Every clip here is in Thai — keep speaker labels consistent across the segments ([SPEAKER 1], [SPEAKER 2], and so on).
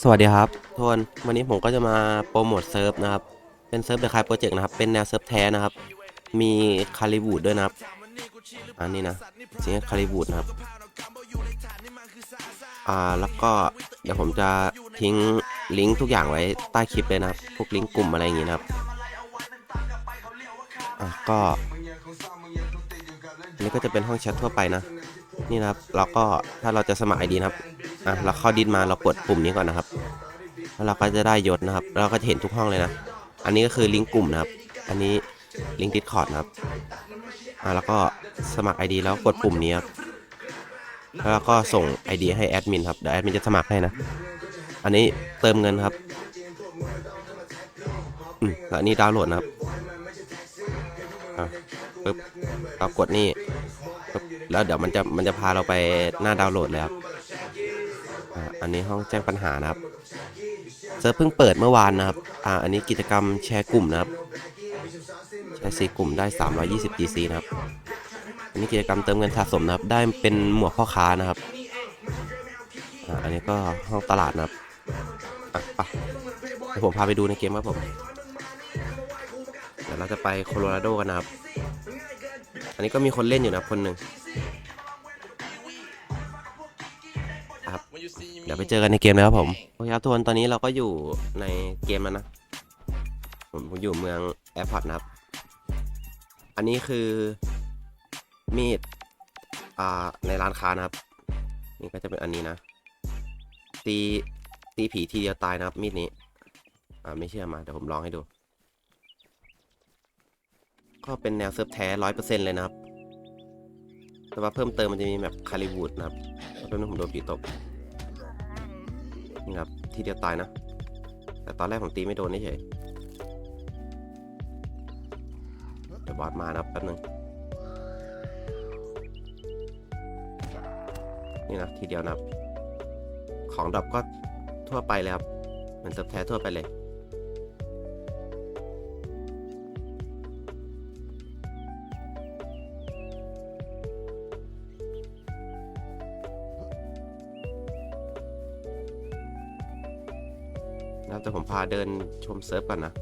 [SPEAKER 1] สวัสดีครับทุกคนวันนี้ผมก็จะมาโปรโมทเซิร์ฟนะครับ เป็นเซิร์ฟเดอะคายโปรเจกต์นะครับ เป็นแนวเซิร์ฟแท้นะครับ มีคาลิวูดด้วยนะครับ อันนี้นะสิ่งคาลิวูดนะครับ อ่า แล้วก็เดี๋ยวผมจะทิ้งลิงก์ทุกอย่างไว้ใต้คลิปเลยนะครับ พวกลิงก์กลุ่มอะไรอย่างงี้นะครับ อะก็อันนี้ก็จะเป็นห้องแชททั่วไปนะ นี่นะครับ แล้วก็ถ้าเราจะสมัครไอดีนะครับ อะเราเข้าดินมาเรากดปุ่มนี้ก่อนนะครับ แล้วเราก็จะได้ยศนะครับ เราก็จะเห็นทุกห้องเลยนะ อันนี้ก็คือลิงก์กลุ่มนะครับ อันนี้ลิงก์ดิสคอร์ดนะครับ อ่าแล้วก็สมัคร ID แล้วกดปุ่มนี้ครับ แล้วก็ส่ง ID ให้แอดมินครับ เดี๋ยวแอดมินจะสมัครให้นะ อันนี้เติมเงินครับอืมแล้วอันนี้ดาวน์โหลดนะครับ อะปึ๊บเรากดนี่ปึ๊บแล้วเดี๋ยวมันจะมันจะพาเราไปหน้าดาวน์โหลดเลยครับ อันนี้ห้องแจ้งปัญหานะครับเซิร์ฟเพิ่งเปิดเมื่อวานนะครับอ่าอันนี้กิจกรรมแชร์กลุ่มนะครับแชร์สี่กลุ่มได้ 320 GC นะครับ อันนี้กิจกรรมเติมเงินสะสมนะครับ ได้เป็นหมวกพ่อค้านะครับอ่าอันนี้ก็ห้องตลาดนะครับอะไปเดี๋ยวผมพาไปดูในเกมครับผมเดี๋ยวเราจะไปโคโลราโดกันนะครับ อันนี้ก็มีคนเล่นอยู่นะคนหนึ่ง เดี๋ยวไปเจอกันในเกมนะครับผมโอเคครับทุกคนตอนนี้เราก็อยู่ในเกมแล้วนะผมอยู่เมืองแอร์พอร์ตนะครับ อันนี้คือมีดอ่าในร้านค้านะครับ นี่ก็จะเป็นอันนี้นะ ตีตีผีทีเดียวตายนะครับมีดนี้ อ่าไม่เชื่อมาเดี๋ยวผมลองให้ดู ก็เป็นแนวเซิร์ฟแท้ร้อยเปอร์เซ็นต์เลยนะครับ แต่ว่าเพิ่มเติมมันจะมีแบบคาลิวูดนะครับแล้วเป็นงผมโดนผีตบ นี่ครับทีเดียวตายนะ แต่ตอนแรกผมตีไม่โดนนี่เฉยเดี๋ยวบอสมานะครับแป๊บนึงนี่นะทีเดียวนะครับ ของดรอปก็ทั่วไปเลยครับเหมือนเซิร์ฟแท้ทั่วไปเลย แล้วแต่ผมพาเดินชมเซิร์ฟก่อนนะ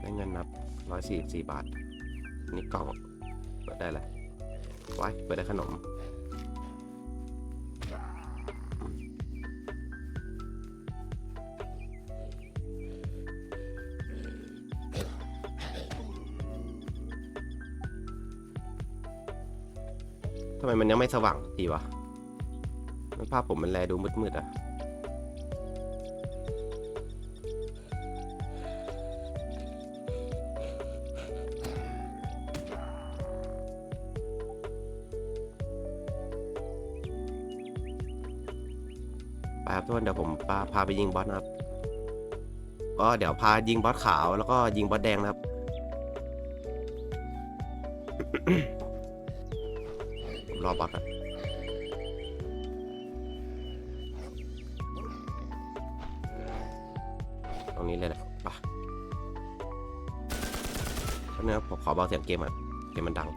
[SPEAKER 1] ได้เงินนับร้อยสี่สี่บาท นี่กล่องเปิดได้เลยว้เปิดได้ขนม ทำไมมันยังไม่สว่างทีวะมันภาพผมมันแลดูมืดๆอะ ไปครับทุกคนเดี๋ยวผมพาพาไปยิงบอสนะครับ ก็เดี๋ยวพายิงบอสขาวแล้วก็ยิงบอสแดงนะครับ อบอสอะตรงนี้เลยแหละไปแป๊บนึงครับผมขอเบาเสียงเกมอะ เกมมันดัง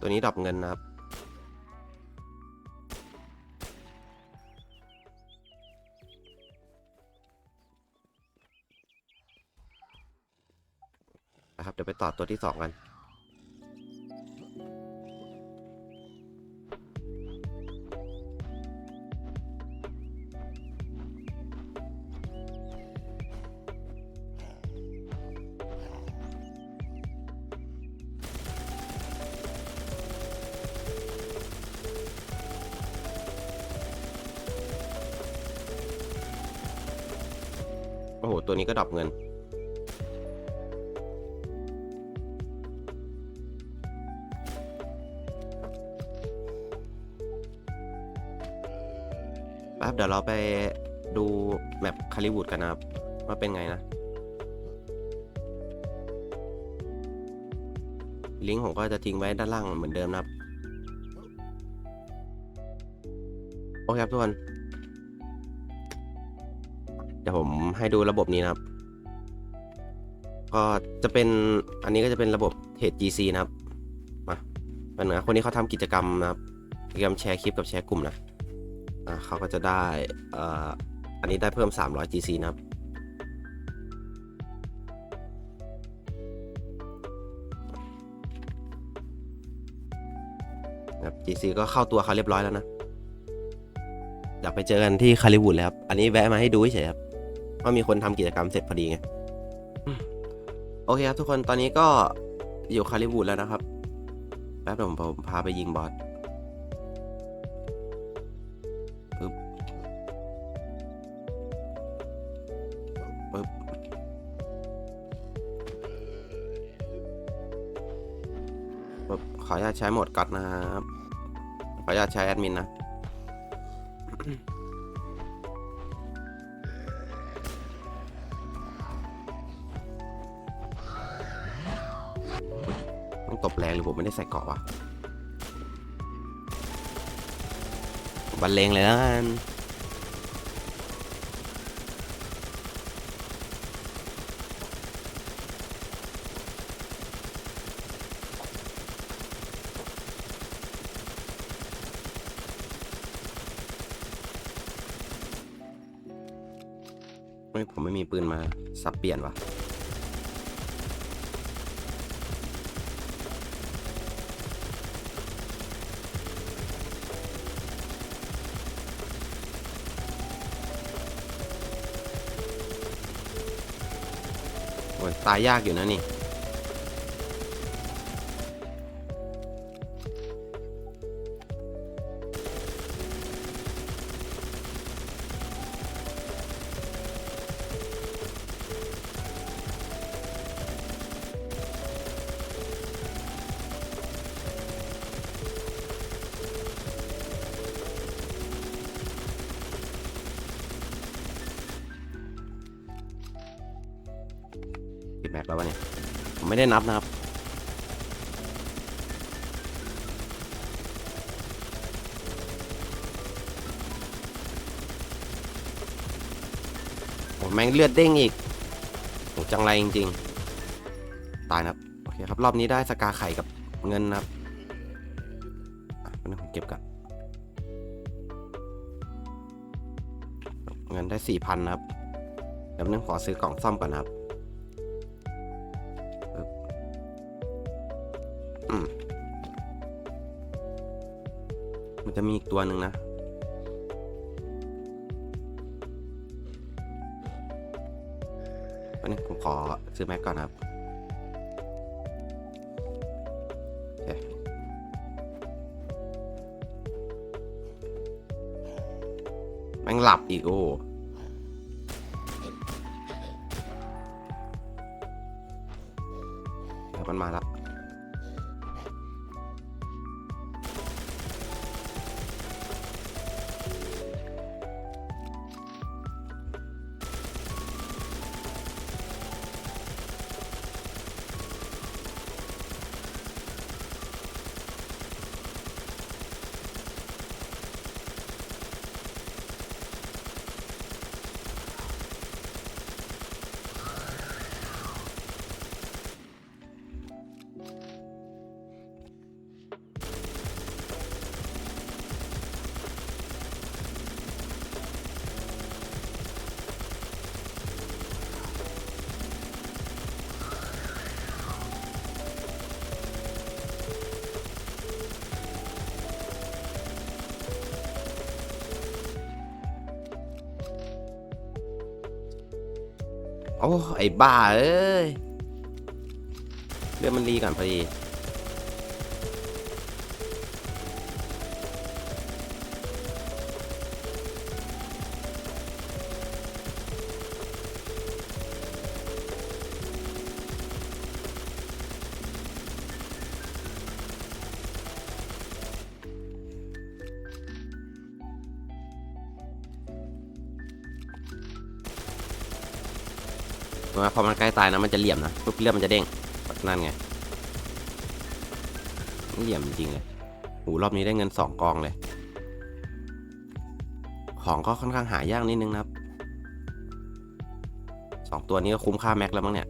[SPEAKER 1] ตัวนี้ดรอปเงินนะครับ เดี๋ยวไปต่อตัวที่สองกัน โอ้โห ตัวนี้ก็ดรอปเงิน เดี๋ยวเราไปดูแมปคาลิวูดกันนะครับ ว่าเป็นไงนะ ลิงก์ผมก็จะทิ้งไว้ด้านล่างเหมือนเดิมนะครับ โอเคครับทุกคนเดี๋ยวผมให้ดูระบบนี้นะครับ ก็จะเป็นอันนี้ก็จะเป็นระบบเทรด GC นะครับ มาเป็นเหนือคนนี้เขาทำกิจกรรมนะครับ กิจกรรมแชร์คลิปกับแชร์กลุ่มนะ อ่าเขาก็จะได้เอ่ออันนี้ได้เพิ่ม 300 GC นะครับนะครับ GC ก็เข้าตัวเขาเรียบร้อยแล้วนะอยากไปเจอกันที่คาลิวูดเลยครับ อันนี้แวะมาให้ดูเฉยๆครับว่ามีคนทำกิจกรรมเสร็จพอดีไงอืมโอเค ญาตใช้โหมดกัดนะครับขออนุญาตใช้แอดมินนะมันตบแรงหรือผมไม่ได้ใส่เกาะวะบันเลงเลยแล้วกัน ผมไม่มีปืนมาสับเปลี่ยนวะโอ้ยตายยากอยู่นะนี่ แม็กแล้ววะเนี่ย ผมไม่ได้นับนะครับ โอ้แม่งเลือดเด้งอีกโอ้จังไรจริงๆ ตายนะครับ โอเคครับ รอบนี้ได้สกาไข่กับเงินนะครับอะอันนี้ผมเก็บกันเงินได้สี่พันนะครับเดี๋ยวนึงขอซื้อกล่องซ่อมก่อนนะครับ มีอีกตัวหนึ่งนะอันนี้ผมขอซื้อแม็กก่อนครับแม่งหลับอีกโอ้เดี๋ยวมันมาแล้ว โอ้ไอ้บ้าเอ้ยเรื่องมันรีก่อนพอดี ว่าพอมันใกล้ตายนะมันจะเหลี่ยมนะปุ๊บเลือดมันจะเด้งนั่นไงเหลี่ยมจริงเลยโหรอบนี้ได้เงินสองกองเลย ของก็ค่อนข้างหายากนิดนึงนะครับสองตัวนี้ก็คุ้มค่าแม็กแล้วมั้งเนี่ย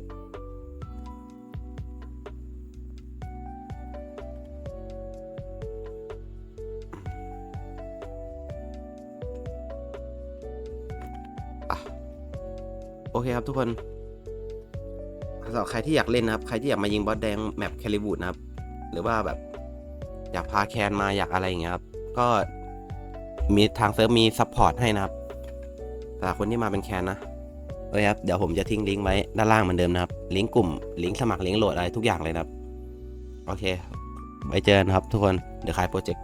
[SPEAKER 1] โอเคครับทุกคน สำหรับใครที่อยากเล่นนะครับ ใครที่อยากมายิงบอสแดงแมปแคลิบูดนะครับ หรือว่าแบบอยากพาแคนมาอยากอะไรอย่างเงี้ยครับ ก็มีทางเซิร์ฟมีซัพพอร์ตให้นะครับสำหรับคนที่มาเป็นแคนนะโอเคครับ เดี๋ยวผมจะทิ้งลิงก์ไว้ด้านล่างเหมือนเดิมนะครับ ลิงก์กลุ่ม ลิงก์สมัคร ลิงก์โหลดอะไรทุกอย่างเลยนะครับ โอเค ไว้เจอกันครับทุกคน เดี๋ยวคายโปรเจกต์